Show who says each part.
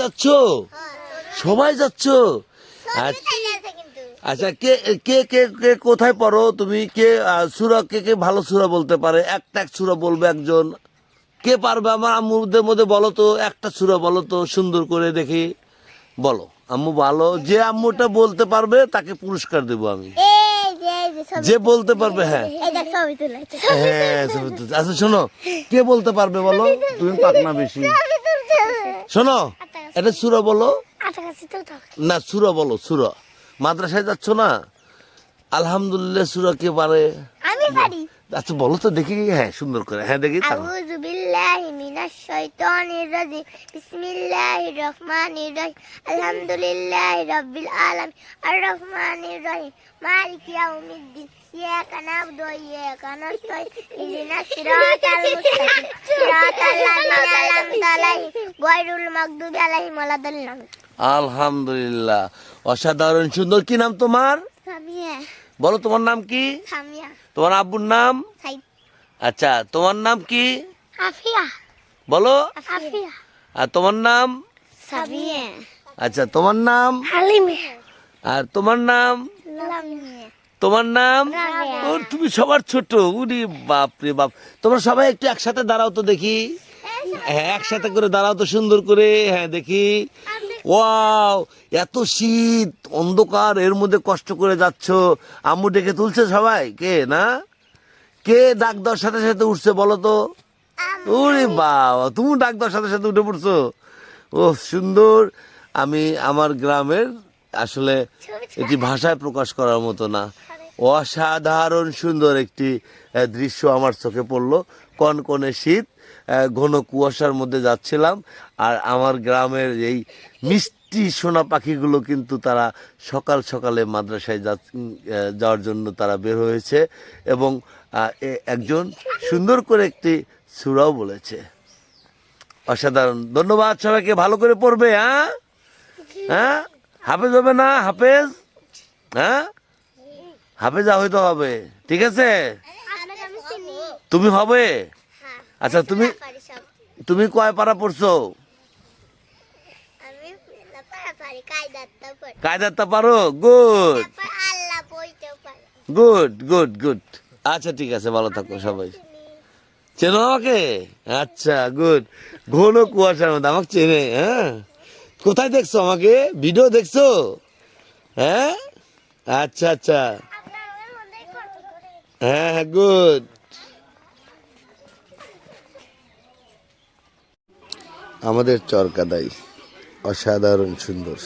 Speaker 1: যাচ্ছ? সবাই যাচ্ছ? আচ্ছা আচ্ছা কে কে কে কে কোথায় পড়ো? তুমি কে সুরা কে কে ভালো সুরা বলতে পারে? একটা এক সুরা বলবে একজন। কে পারবে আমার আম্মুদের মধ্যে বলো তো? একটা সুরা বলো তো সুন্দর করে দেখি। বলো আম্মু ভালো। যে আম্মুটা বলতে পারবে তাকে পুরস্কার দেবো আমি।
Speaker 2: যে এই যে ছবি
Speaker 1: যে বলতে পারবে হ্যাঁ। হ্যাঁ আচ্ছা শোনো কে বলতে পারবে বলো? তুমি পাক না বেশি। শোনো এটা সুরা বলো?
Speaker 2: তো থাক।
Speaker 1: না সুরা বলো সুরা। মাদ্রাসায় যাচ্ছ না? আলহামদুলিল্লাহ সুরা কে পারে?
Speaker 2: আমি পারি।
Speaker 1: আচ্ছা বলো তো দেখি হ্যাঁ সুন্দর করে। হ্যাঁ দেখি।
Speaker 2: আউযু বিল্লাহি মিনাশ শাইতানির রাজিম। বিসমিল্লাহির রহমানির রহিম। আলহামদুলিল্লাহি রাব্বিল আলামিন। আর রহমানির রহিম। মালিকি ইয়াউমিদ্দিন। ইয়াকা নাবুদু ওয়া ইয়াকা নাস্তাইন ইহদিনাস সিরাতাল মুস্তাকিম। সিরাতাল লাযিনা আন'আমতা আলাইহিম। গায়রুল মাগদুবি আলাইহিম
Speaker 1: আলহামদুলিল্লাহ। অসাধারণ সুন্দর। কি নাম তোমার?
Speaker 2: সামিয়া।
Speaker 1: বলো তোমার নাম কি?
Speaker 2: সামিয়া।
Speaker 1: তোমার আব্বুর নাম? আচ্ছা তোমার নাম কি? বলো। আর তোমার নাম? আচ্ছা তোমার নাম? আর তোমার নাম? তোমার নাম। তুমি সবার ছোট উনি বাপ রে বাপ। তোমরা সবাই একটু একসাথে দাঁড়াও তো দেখি। হ্যাঁ একসাথে করে দাঁড়াও তো সুন্দর করে। হ্যাঁ দেখি। ওয়াও, এত শীত, অন্ধকার, এর মধ্যে কষ্ট করে যাচ্ছ। আম্মু ডেকে তুলছে সবাই। কে, না? কে ডাক দেওয়ার সাথে সাথে উঠছে বলো তো? ওরে বাবা, তুমি ডাক দেওয়ার সাথে সাথে উঠে পড়ছো? ও সুন্দর। আমি আমার গ্রামের আসলে এটি ভাষায় প্রকাশ করার মতো না। অসাধারণ সুন্দর একটি দৃশ্য আমার চোখে পড়ল। কনকনে শীত ঘন কুয়াশার মধ্যে যাচ্ছিলাম। আর আমার গ্রামের এই মিষ্টি সোনা পাখিগুলো কিন্তু তারা সকাল সকালে মাদ্রাসায় যাওয়ার জন্য তারা বের হয়েছে এবং একজন সুন্দর করে একটি সুরাও বলেছে। অসাধারণ। ধন্যবাদ সবাইকে, ভালো করে পড়বে হ্যাঁ? হ্যাঁ? হাফেজ হবে না? হাফেজ? হ্যাঁ? হাফেজা হইতে হবে। ঠিক আছে? তুমি হবে?
Speaker 2: হ্যাঁ।
Speaker 1: আচ্ছা তুমি তুমি কয় পারা পড়ছো? কায়দারটা পারো? গুড গুড গুড গুড আচ্ছা ঠিক আছে ভালো থাকো সবাই। চেনো আমাকে? আচ্ছা গুড ঘন কুয়াশার মধ্যে আমাকে চেনে হ্যাঁ? কোথায় দেখছ আমাকে? ভিডিও দেখছ? হ্যাঁ? আচ্ছা আচ্ছা। হ্যাঁ হ্যাঁ গুড আমাদের চরকা চরকাদাই অসাধারণ সুন্দর।